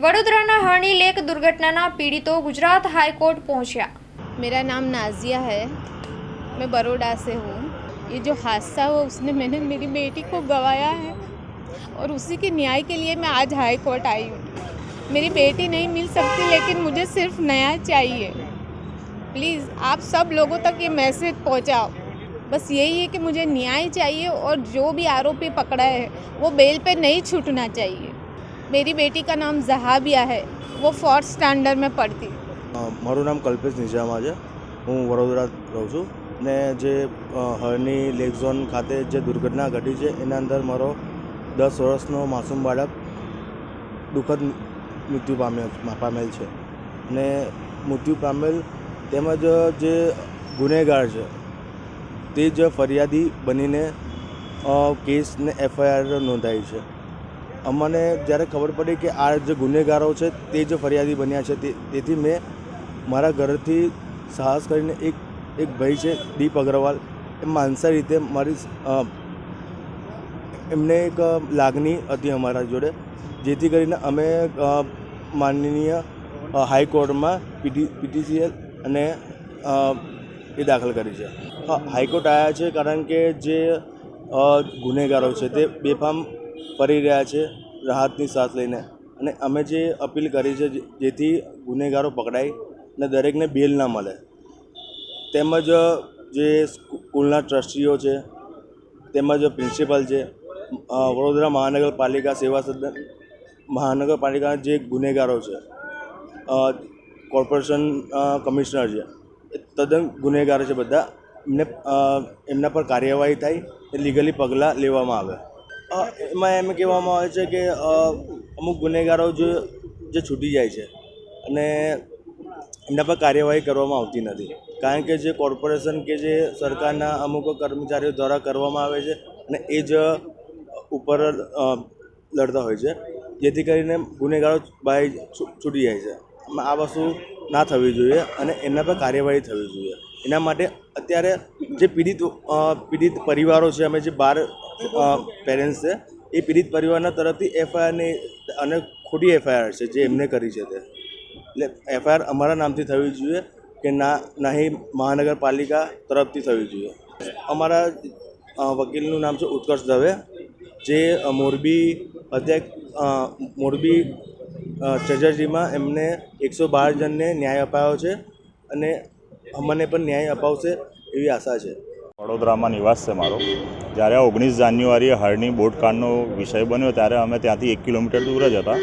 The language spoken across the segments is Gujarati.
વડોદરાના હરણી લેક દુર્ઘટનાના પીડિતો ગુજરાત હાઈકોર્ટ પહોંચ્યા मेरा नाम नाजिया है मैं बड़ोड़ा से हूँ ये जो हादसा हुआ उसने मैंने मेरी बेटी को गंवाया है और उसी के न्याय के लिए मैं आज हाई कोर्ट आई हूँ मेरी बेटी नहीं मिल सकती लेकिन मुझे सिर्फ नया चाहिए प्लीज़ आप सब लोगों तक ये मैसेज पहुँचाओ बस यही है कि मुझे न्याय चाहिए और जो भी आरोपी पकड़ा है वो बेल पे नहीं छूटना चाहिए मेरी बेटी का नाम जहाबिया है वो फोर्थ स्टैंडर्ड में पढ़ती અ, મારું નામ કલ્પેશ નિજામા છે હું વડોદરા રહું છું ને જે અ, હરની લેક ઝોન ખાતે જે દુર્ઘટના ઘટી છે એના અંદર મારો દસ વર્ષનો માસૂમ બાળક દુઃખદ મૃત્યુ પામ્યો પામેલ છે ને મૃત્યુ પામેલ તેમજ જે ગુનેગાર છે તે જ ફરિયાદી બનીને અ, કેસ ને એફઆઈઆર નોંધાઈ છે અમને જ્યારે ખબર પડી કે આ જે ગુનેગારો છે તે જ ફરિયાદી બન્યા છે તેથી મેં મારા ઘરેથી સાહસ કરીને એક એક ભાઈ છે, દીપ અગ્રવાલ, એ માનસા રીતે મારી એમને એક લાગણી હતી અમારા જોડે, જેથી કરીને અમે માનનીય હાઈકોર્ટમાં પીટી, પીટીસીએલ અને એ દાખલ કરી છે. હાઈકોર્ટ આવ્યા છે કારણ કે જે ગુનેગારો છે તે બેફામ ફરી રહ્યા છે રાહતની સાથ લઈને. અને અમે જે અપીલ કરી છે જેથી ગુનેગારો પકડાય અને દરેકને બેલ ના મળે. તેમજ જે સ્કૂલના ટ્રસ્ટીઓ છે, તેમજ પ્રિન્સિપલ છે વડોદરા મહાનગરપાલિકા સેવા સદન મહાનગરપાલિકાના જે ગુનેગારો છે કોર્પોરેશન કમિશનર છે, એ તદ્દન ગુનેગાર છે બધા. એમને એમના પર કાર્યવાહી થાય, એ લીગલી પગલાં લેવામાં આવે. એમાં એમ કહેવામાં આવે છે કે અમુક ગુનેગારો જે જે છૂટી જાય છે અને એમના પર કાર્યવાહી કરવામાં આવતી નથી. કારણ કે જે કોર્પોરેશન કે જે સરકારના અમુક કર્મચારીઓ દ્વારા કરવામાં આવે છે અને એ જ ઉપર લડતા હોય છે, જેથી કરીને ગુનેગારો બહાર છૂટી જાય છે. આ વસ્તુ ના થવી જોઈએ અને એમના પર કાર્યવાહી થવી જોઈએ. એના માટે અત્યારે જે પીડિત પીડિત પરિવારો છે, અમે જે બાર પેરેન્ટ્સ છે, એ પીડિત પરિવારના તરફથી એફઆઈઆરની અને ખોટી એફઆઈઆર છે, જે એમને કરી છે તે. એટલે એફઆઈઆર અમારા નામથી થવી જોઈએ કે ના, નહીં મહાનગરપાલિકા તરફથી થવી જોઈએ. અમારા વકીલનું નામ છે ઉત્કર્ષ દવે, જે મોરબી અધ્યક્ષ મોરબી ટ્રેજરીમાં એમને એકસો બાર જણને ન્યાય અપાયો છે અને અમને પણ ન્યાય અપાવશે એવી આશા છે. વડોદરામાં નિવાસ છે મારો. જ્યારે આ ઓગણીસ જાન્યુઆરીએ હળની બોટકાંડનો વિષય બન્યો, ત્યારે અમે ત્યાંથી એક કિલોમીટર દૂર જ હતા.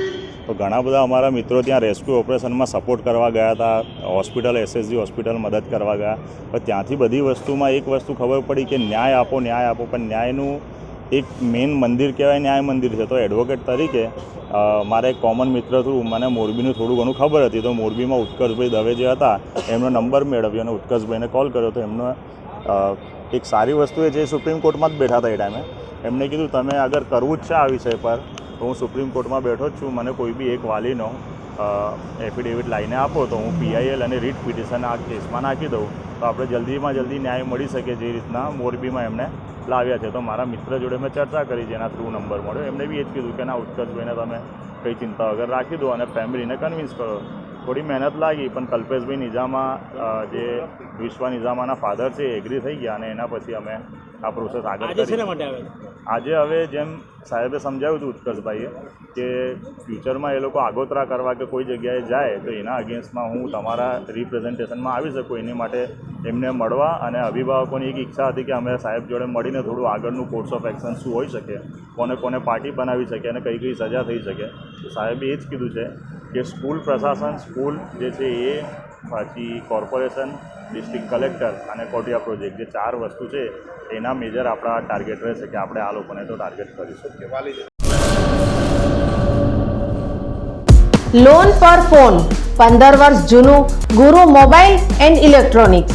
તો ઘણા બધા અમારા મિત્રો ત્યાં રેસ્ક્યુ ઓપરેશનમાં સપોર્ટ કરવા ગયા હતા, હોસ્પિટલ, એસએસજી હોસ્પિટલ મદદ કરવા ગયા. પણ ત્યાંથી બધી વસ્તુમાં એક વસ્તુ ખબર પડી કે ન્યાય આપો ન્યાય આપો. પણ ન્યાયનું એક મેઇન મંદિર કહેવાય, ન્યાય મંદિર છે. તો એડવોકેટ તરીકે મારા એક કોમન મિત્ર થ્રુ મને મોરબીનું થોડું ઘણું ખબર હતી. તો મોરબીમાં ઉત્કર્ષભાઈ દવે જે હતા, એમનો નંબર મેળવ્યો અને ઉત્કર્ષભાઈને કોલ કર્યો. તો એમનો એક સારી વસ્તુ એ છે સુપ્રીમ કોર્ટમાં જ બેઠા હતા એ ટાઈમે, એમને કીધું, તમે અગર કરવું જ છે આ વિષય પર, તો હું સુપ્રીમ કોર્ટમાં બેઠો જ છું, મને કોઈ બી એક વાલીનો એફિડેવિટ લાવીને આપો, તો હું પીઆઈએલ અને રીટ પિટિશન આ કેસમાં નાખી દઉં, તો આપણે જલ્દીમાં જલ્દી ન્યાય મળી શકે જે રીતના મોરબીમાં એમને લાવ્યા છે. તો મારા મિત્ર જોડે મેં ચર્ચા કરી, જેના થ્રુ નંબર મળ્યો, એમને બી એ જ કીધું કે, ના, ઉત્કર્ષભાઈને તમે કંઈ ચિંતા વગર રાખી દો અને ફેમિલીને કન્વિન્સ કરો. થોડી મહેનત લાગી પણ કલ્પેશભાઈ નિઝામા જે વિશ્વ નિઝામાના ફાધર છે એગ્રી થઈ ગયા અને એના પછી અમે આ પ્રોસેસ આગળ આજે કરી. આજે હવે જેમ સાહેબે સમજાવ્યું હતું ઉત્કર્ષભાઈએ કે ફ્યુચરમાં એ લોકો આગોતરા કરવા કે કોઈ જગ્યાએ જાય તો એના અગેન્સ્ટમાં હું તમારા રિપ્રેઝન્ટેશનમાં આવી શકું એની માટે એમને મળવા અને અભિભાવકોની એક ઈચ્છા હતી કે અમે સાહેબ જોડે મળીને થોડું આગળનું કોર્સ ઓફ એક્શન શું હોઈ શકે કોને કોને પાર્ટી બનાવી શકે અને કઈ કઈ સજા થઈ શકે. તો સાહેબે એ જ કીધું છે કે સ્કૂલ પ્રશાસન, સ્કૂલ જે છે એ પછી કોર્પોરેશન, ડિસ્ટ્રિક્ટ કલેક્ટર અને કોટિયા પ્રોજેક્ટ જે ચાર વસ્તુ છે, એના મેજર આપણા ટાર્ગેટ રહેશે કે આપણે આ લોકોને તો ટાર્ગેટ કરીશું લોન પર ફોન પંદર વર્ષ જૂનું, ગુરુ મોબાઈલ એન્ડ ઇલેક્ટ્રોનિક્સ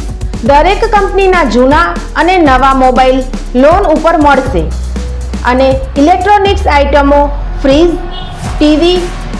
દરેક કંપનીના જૂના અને નવા મોબાઈલ લોન ઉપર મળશે. અને ઇલેક્ટ્રોનિક્સ આઇટમો fridge TV